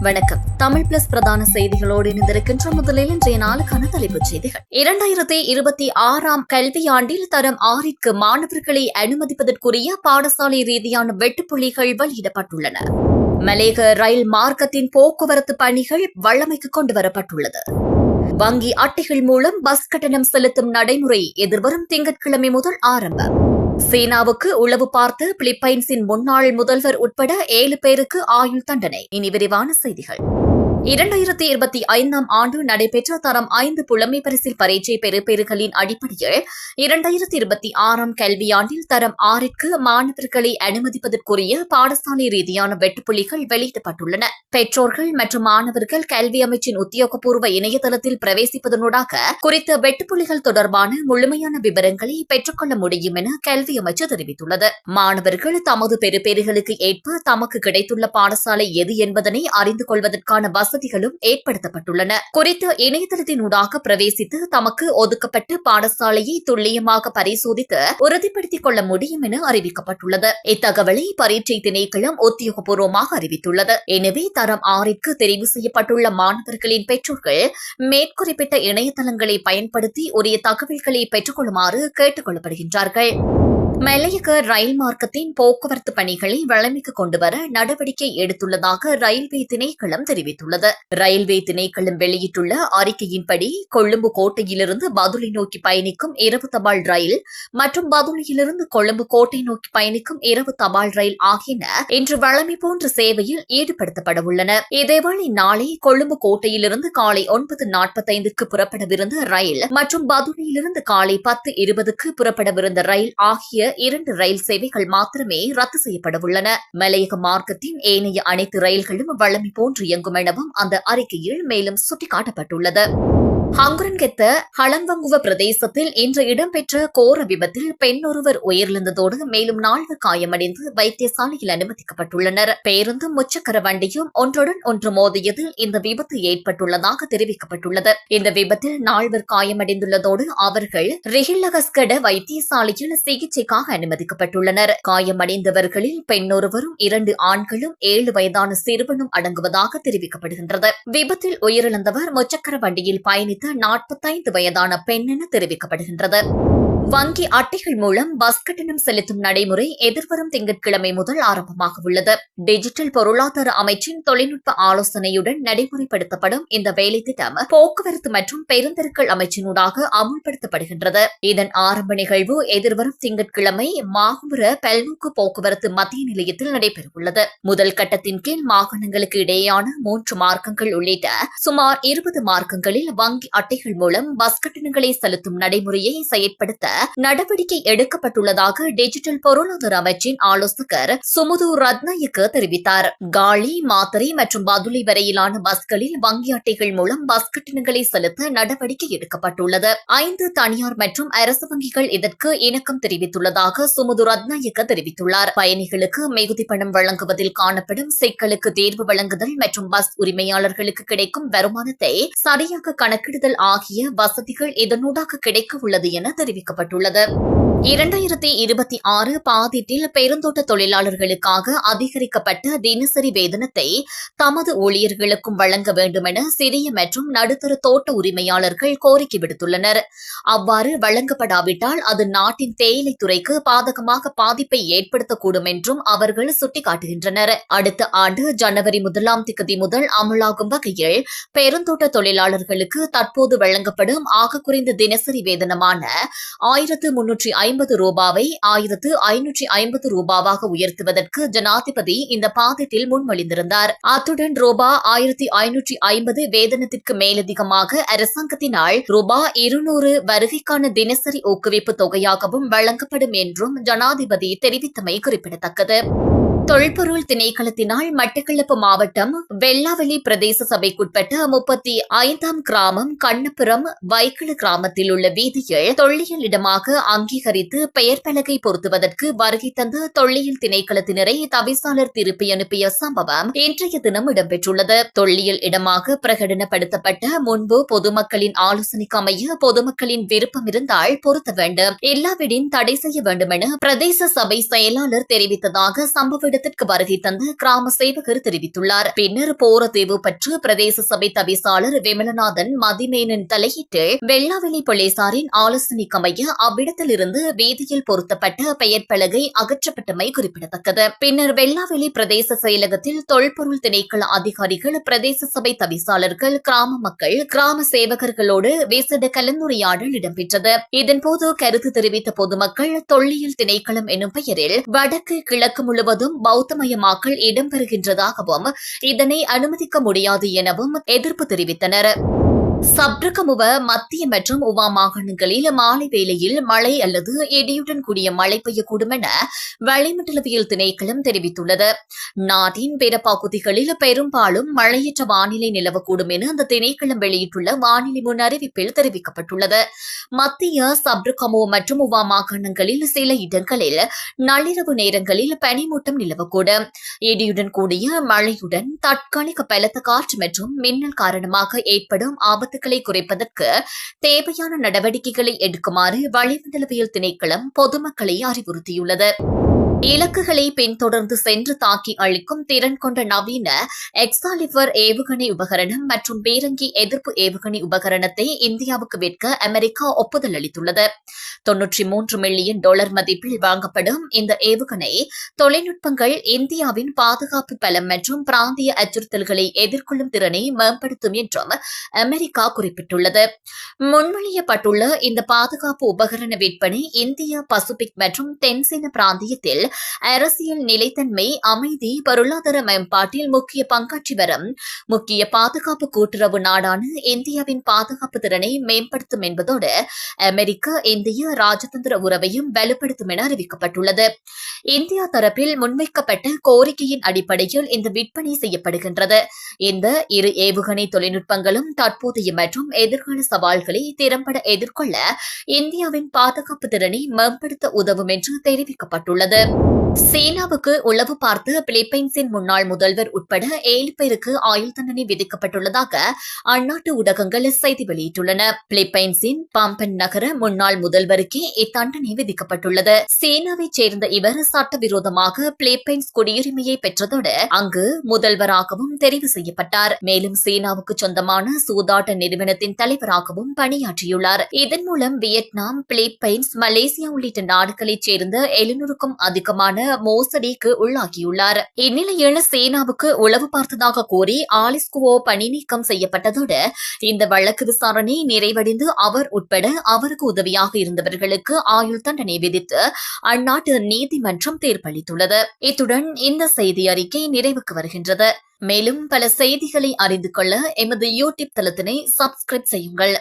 வணக்கம். தமிழ் பிளஸ் பிரதான செய்திகளோடு இணைந்திருக்கின்ற முதலில் இன்றைய நாளுக்கான தலைப்புச் செய்திகள். இரண்டாயிரத்தி இருபத்தி ஆறாம் கல்வியாண்டில் தரம் ஆறிற்கு மாணவர்களை அனுமதிப்பதற்குரிய பாடசாலை ரீதியான வெட்டுப்புள்ளிகள் வெளியிடப்பட்டுள்ளன. மலேக ரயில் மார்க்கத்தின் போக்குவரத்து பணிகள் வல்லமைக்கு கொண்டு வரப்பட்டுள்ளது. வங்கி அட்டைகள் மூலம் பஸ் கட்டணம் செலுத்தும் நடைமுறை எதிர்வரும் திங்கட்கிழமை முதல் ஆரம்பம். சீனாவுக்கு உளவு பார்த்து பிலிப்பைன்ஸின் முன்னாள் முதல்வர் உட்பட ஏழு பேருக்கு ஆயுள் தண்டனை. இனி விரிவான செய்திகள். இரண்டாயிரத்தி இருபத்தி ஐந்தாம் ஆண்டு நடைபெற்ற தரம் ஐந்து புலமை பரிசில் பரீட்சை பெறுபேறுகளின் அடிப்படையில் இரண்டாயிரத்தி இருபத்தி ஆறாம் கல்வியாண்டில் தரம் ஆறிற்கு மாணவர்களை அனுமதிப்பதற்குரிய பாடசாலை ரீதியான வெட்டுப்புள்ளிகள் வெளியிடப்பட்டுள்ளன. பெற்றோர்கள் மற்றும் மாணவர்கள் கல்வி அமைச்சின் உத்தியோகபூர்வ இணையதளத்தில் பிரவேசிப்பதனூடாக குறித்த வெட்டுப்புள்ளிகள் தொடர்பான முழுமையான விவரங்களை பெற்றுக்கொள்ள முடியும் என கல்வி அமைச்சு தெரிவித்துள்ளது. மாணவர்கள் தமது பெறுபேறுகளுக்கு ஏற்ப தமக்கு கிடைத்துள்ள பாடசாலை எது என்பதனை அறிந்து கொள்வதற்கான வசதிகளும் ஏற்படுத்தப்பட்டுள்ளன. குறித்த இணையதளத்தினூடாக பிரவேசித்து தமக்கு ஒதுக்கப்பட்டு பாடசாலையை துல்லியமாக பரிசோதித்து உறுதிப்படுத்திக் கொள்ள முடியும் என அறிவிக்கப்பட்டுள்ளது. இத்தகவலை பரீட்சை திணைக்களம் உத்தியோகபூர்வமாக அறிவித்துள்ளது. எனவே தரம் ஆறிற்கு தெரிவு செய்யப்பட்டுள்ள மாணவர்களின் பெற்றோர்கள் மேற்குறிப்பிட்ட இணையதளங்களை பயன்படுத்தி உரிய தகவல்களை பெற்றுக் கொள்ளுமாறு கேட்டுக் கொள்ளப்படுகின்றார்கள். மலையக ரயில் மார்க்கத்தின் போக்குவரத்து பணிகளை வளமிக்கு கொண்டுவர நடவடிக்கை எடுத்துள்ளதாக ரயில்வே திணைக்களம் தெரிவித்துள்ளது. ரயில்வே திணைக்களம் வெளியிட்டுள்ள அறிக்கையின்படி கொழும்பு கோட்டையிலிருந்து பதுளை நோக்கி பயணிக்கும் இரவு தபால் ரயில் மற்றும் பதுளையிலிருந்து கொழும்பு கோட்டை நோக்கி பயணிக்கும் இரவு தபால் ரயில் ஆகியன இன்று வளமை போன்ற சேவையில் ஈடுபடுத்தப்பட உள்ளன இதேவேளை நாளை கொழும்பு கோட்டையிலிருந்து காலை ஒன்பது நாற்பத்தைந்துக்கு புறப்படவிருந்த ரயில் மற்றும் பதுளையிலிருந்து காலை பத்து இருபதுக்கு புறப்படவிருந்த ரயில் ஆகிய இரண்டு ரயில் சேவைகள் மாத்திரமே ரத்து செய்யப்படவுள்ளன. மலையக மார்க்கத்தின் ஏனைய அனைத்து ரயில்களும் வழமை போன்று இயங்கும் எனவும் அந்த அறிக்கையில் மேலும் சுட்டிக்காட்டப்பட்டுள்ளது. ஹங்குரன்கெத்த ஹளம்பங்குவ பிரதேசத்தில் இன்று இடம்பெற்ற கோர விபத்தில் பெண் ஒருவர் உயிரிழந்ததோடு மேலும் நான்கு காயமடைந்து வைத்தியசாலையில் அனுமதிக்கப்பட்டுள்ளனர். பேருந்தும் முச்சக்கர வண்டியும் ஒன்றுடன் ஒன்று மோதியதில் இந்த விபத்து ஏற்பட்டுள்ளதாக தெரிவிக்கப்பட்டுள்ளது. இந்த விபத்தில் நால்வர் காயமடைந்துள்ளதோடு அவர்கள் ரிஹில்லகஸ்கட வைத்தியசாலையில் சிகிச்சைக்காக அனுமதிக்கப்பட்டுள்ளனர். காயமடைந்தவர்களில் பெண்ணொருவரும் இரண்டு ஆண்களும் ஏழு வயதான சிறுவனும் அடங்குவதாக தெரிவிக்கப்படுகின்றது. விபத்தில் உயிரிழந்தவர் முச்சக்கர வண்டியில் பயணித்து நாற்பத்தைந்து வயதான பெண் என தெரிவிக்கப்படுகின்றது. வங்கி அட்டைகள் மூலம் பஸ் கட்டணம் செலுத்தும் நடைமுறை எதிர்வரும் திங்கட்கிழமை முதல் ஆரம்பமாக உள்ளது டிஜிட்டல் பொருளாதார அமைச்சின் தொழில்நுட்ப ஆலோசனையுடன் நடைமுறைப்படுத்தப்படும் இந்த வேலை திட்டம் போக்குவரத்து மற்றும் பெருந்தெருக்கள் அமைச்சினூடாக அமுல்படுத்தப்படுகின்றது. இதன் ஆரம்ப நிகழ்வு எதிர்வரும் திங்கட்கிழமை மாகுபுர பல்நோக்கு போக்குவரத்து மத்திய நிலையத்தில் நடைபெறவுள்ளது. முதல் கட்டத்தின் கீழ் மாகாணங்களுக்கு இடையேயான மூன்று மார்க்கங்கள் உள்ளிட்ட சுமார் இருபது மார்க்கங்களில் வங்கி அட்டைகள் மூலம் பஸ் கட்டணங்களை செலுத்தும் நடைமுறையை செயற்படுத்த நடவடிக்கை எடுக்கப்பட்டுள்ளதாக டிஜிட்டல் பொருளாதார அமைச்சின் ஆலோசகர் சுமுது ரத்நாயக்க தெரிவித்தார். காலி மாத்தரை மற்றும் பதுளை வரையிலான பஸ்களில் வங்கி அட்டைகள் மூலம் பஸ் கட்டணங்களை செலுத்த நடவடிக்கை எடுக்கப்பட்டுள்ளது. ஐந்து தனியார் மற்றும் அரசு வங்கிகள் இதற்கு இணக்கம் தெரிவித்துள்ளதாக சுமுது ரத்நாயக்க தெரிவித்துள்ளார். பயணிகளுக்கு மிகுதி பணம் வழங்குவதில் காணப்படும் சிக்கலுக்கு தேர்வு வழங்குதல் மற்றும் பஸ் உரிமையாளர்களுக்கு கிடைக்கும் வருமானத்தை சரியாக கணக்கிடுதல் ஆகிய வசதிகள் இதனூடாக கிடைக்க உள்ளது என தெரிவிக்கப்பட்டுள்ளது. இரண்டாயிரத்தி இருபத்தி ஆறு பாதிட்டில் பெருந்தோட்ட தொழிலாளர்களுக்காக அதிகரிக்கப்பட்ட தினசரி வேதனத்தை தமது ஊழியர்களுக்கும் வழங்க வேண்டும் என சிறிய மற்றும் நடுத்தர தோட்ட உரிமையாளர்கள் கோரிக்கை விடுத்துள்ளனர். அவ்வாறு வழங்கப்படாவிட்டால் அது நாட்டின் தேயிலை துறைக்கு பாதகமாக பாதிப்பை ஏற்படுத்தக்கூடும் என்றும் அவர்கள் சுட்டிக்காட்டுகின்றனர். அடுத்த ஆண்டு ஜனவரி முதலாம் திகதி முதல் அமலாகும் வகையில் பெருந்தோட்ட தொழிலாளர்களுக்கு தற்போது வழங்கப்படும் ஆக குறைந்த தினசரி வேதனமான ஆயிரத்து முன்னூற்றி ஐம்பது ரூபாவை ஆயிரத்து ஐநூற்றி ஐம்பது ரூபாவாக உயர்த்துவதற்கு ஜனாதிபதி இந்த பாதத்தில் முன்மொழிந்திருந்தார். அத்துடன் ரூபா ஆயிரத்தி ஐநூற்றி ஐம்பது வேதனத்திற்கு மேலதிகமாக அரசாங்கத்தினால் ரூபா இருநூறு வருகைக்கான தினசரி ஊக்குவிப்பு தொகையாகவும் வழங்கப்படும் என்றும் ஜனாதிபதி தெரிவித்தமை குறிப்பிடத்தக்கது. தொல்பொருள் திணைக்களத்தினால் மட்டக்களப்பு மாவட்டம் வெள்ளாவெளி பிரதேச சபைக்குட்பட்ட முப்பத்தி ஐந்தாம் கிராமம் கண்ணபுரம் வைக்கிள கிராமத்தில் உள்ள வீதியில் தொல்லியல் இடமாக அங்கீகரித்து பெயர் பலகை பொருத்துவதற்கு வருகை தந்த தொல்லியல் திணைக்களத்தினரை தவிசாளர் திருப்பி அனுப்பிய சம்பவம் இன்றைய தினம் இடம்பெற்றுள்ளது. தொல்லியல் இடமாக பிரகடனப்படுத்தப்பட்ட முன்பு பொதுமக்களின் ஆலோசனைக்கு அமைய பொதுமக்களின் விருப்பம் இருந்தால் பொருத்த வேண்டும். எல்லாவிடின் தடை செய்ய வேண்டும் என பிரதேச சபை செயலாளர் தெரிவித்ததாக சம்பவ அவ்விடத்திற்கு வருகை தந்து கிராம சேவகர் தெரிவித்துள்ளார். பின்னர் போரதீவு பற்று பிரதேச சபை தவிசாளர் விமலநாதன் மதிமேனன் தலையிட்டு வெள்ளாவெளி போலீசாரின் ஆலோசனைக்கமைய அவ்விடத்திலிருந்து வீதியில் பொருத்தப்பட்ட பெயர் பலகை அகற்றப்பட்டமை குறிப்பிடத்தக்கது. பின்னர் வெள்ளாவெளி பிரதேச செயலகத்தில் தொல்பொருள் திணைக்கள அதிகாரிகள் பிரதேச சபை தவிசாளர்கள் கிராம மக்கள் கிராம சேவகர்களோடு விசேட கலந்துரையாடல் இடம்பெற்றது. இதன்போது கருத்து தெரிவித்த பொதுமக்கள் தொல்லியல் திணைக்களம் என்னும் பெயரில் வடக்கு கிழக்கு முழுவதும் பௌத்தமயமாக்கல் இடம்பெறுகின்றதாகவும் இதனை அனுமதிக்க முடியாது எனவும் எதிர்ப்பு தெரிவித்தனர். சப்ரகமுவ மத்திய மற்றும் உவா மாகாணங்களில் மாலை வேளையில் மழை அல்லது இடியுடன் கூடிய மழை பெய்யக்கூடும் என வளிமண்டலவியல் திணைக்களம் தெரிவித்துள்ளது. நாட்டின் பிற பகுதிகளில் பெரும்பாலும் மழையற்ற வானிலை நிலவக்கூடும் என அந்த திணைக்களம் வெளியிட்டுள்ள வானிலை முன் அறிவிப்பில் தெரிவிக்கப்பட்டுள்ளது. மத்திய சப்ரகமோ மற்றும் உவா மாகாணங்களில் சில இடங்களில் நள்ளிரவு நேரங்களில் பனிமூட்டம் நிலவக்கூடும். இடியுடன் கூடிய மழையுடன் தற்காலிக பலத்த காற்று மற்றும் மின்னல் காரணமாக ஏற்படும் ஆபத்துகளை குறைப்பதற்கு தேவையான நடவடிக்கைகளை எடுக்குமாறு வளிமண்டலவியல் திணைக்களம் பொதுமக்களை அறிவுறுத்தியுள்ளது. இலக்குகளை பின்தொடர்ந்து சென்று தாக்கி அழிக்கும் திறன் கொண்ட நவீன எக்ஸாலிவர் ஏவுகணை உபகரணம் மற்றும் பீரங்கி எதிர்ப்பு ஏவுகணை உபகரணத்தை இந்தியாவுக்கு விற்க அமெரிக்கா ஒப்புதல் அளித்துள்ளது. தொன்னூற்றி மூன்று மில்லியன் டாலர் மதிப்பில் வாங்கப்படும் இந்த ஏவுகணை தொழில்நுட்பங்கள் இந்தியாவின் பாதுகாப்பு பலம் மற்றும் பிராந்திய அச்சுறுத்தல்களை எதிர்கொள்ளும் திறனை மேம்படுத்தும் என்றும் அமெரிக்கா குறிப்பிட்டுள்ளது. முன்மொழியப்பட்டுள்ள இந்த பாதுகாப்பு உபகரண விற்பனை இந்திய பசிபிக் மற்றும் தென்சீன பிராந்தியத்தில் அரசியல் நிலைத்தன்மை அமைதி பொருளாதார மேம்பாட்டில் முக்கிய பங்காற்றி வரும். முக்கிய பாதுகாப்பு கூட்டுறவு நாடான இந்தியாவின் பாதுகாப்பு திறனை மேம்படுத்தும் என்பதோடு அமெரிக்க இந்திய ராஜதந்திர உறவையும் வலுப்படுத்தும் என அறிவிக்கப்பட்டுள்ளது. இந்தியா தரப்பில் முன்வைக்கப்பட்ட கோரிக்கையின் அடிப்படையில் இந்த விற்பனை செய்யப்படுகின்றது. இந்த இரு ஏவுகணை தொழில்நுட்பங்களும் தற்போதைய மற்றும் எதிர்கால சவால்களை திறம்பட எதிர்கொள்ள இந்தியாவின் பாதுகாப்பு திறனை மேம்படுத்த உதவும் என்று தெரிவிக்கப்பட்டுள்ளது. சீனாவுக்கு உளவு பார்த்து பிலிப்பைன்ஸின் முன்னாள் முதல்வர் உட்பட ஏழு பேருக்கு ஆயுள் தண்டனை விதிக்கப்பட்டுள்ளதாக அந்நாட்டு ஊடகங்கள் செய்தி வெளியிட்டுள்ளன. பிலிப்பைன்ஸின் பாம்பன் நகர முன்னாள் முதல்வருக்கே இத்தண்டனை விதிக்கப்பட்டுள்ளது. சீனாவைச் சேர்ந்த இவர் சட்டவிரோதமாக பிலிப்பைன்ஸ் குடியுரிமையை பெற்றதோடு அங்கு முதல்வராகவும் தெரிவு செய்யப்பட்டார். மேலும் சீனாவுக்கு சொந்தமான சூதாட்ட நிறுவனத்தின் தலைவராகவும் பணியாற்றியுள்ளார். இதன் மூலம் வியட்நாம் பிலிப்பைன்ஸ் மலேசியா உள்ளிட்ட நாடுகளைச் சேர்ந்த எழுநூறுக்கும் அதிக நெருக்கமான மோசடிக்கு உள்ளாகியுள்ளார். இந்நிலையில் சேனாவுக்கு உளவு பார்த்ததாக கூறி ஆலிஸ்குவோ பணி நீக்கம் செய்யப்பட்டதோடு இந்த வழக்கு விசாரணை நிறைவடைந்து அவர் உட்பட அவருக்கு உதவியாக இருந்தவர்களுக்கு ஆயுள் தண்டனை விதித்து அந்நாட்டு நீதிமன்றம் தீர்ப்பளித்துள்ளது. இத்துடன் இந்த செய்தி அறிக்கை நிறைவுக்கு வருகின்றது. மேலும் பல செய்திகளை அறிந்து கொள்ள எமது யூடியூப் தளத்தினை சப்ஸ்கிரைப் செய்யுங்கள்.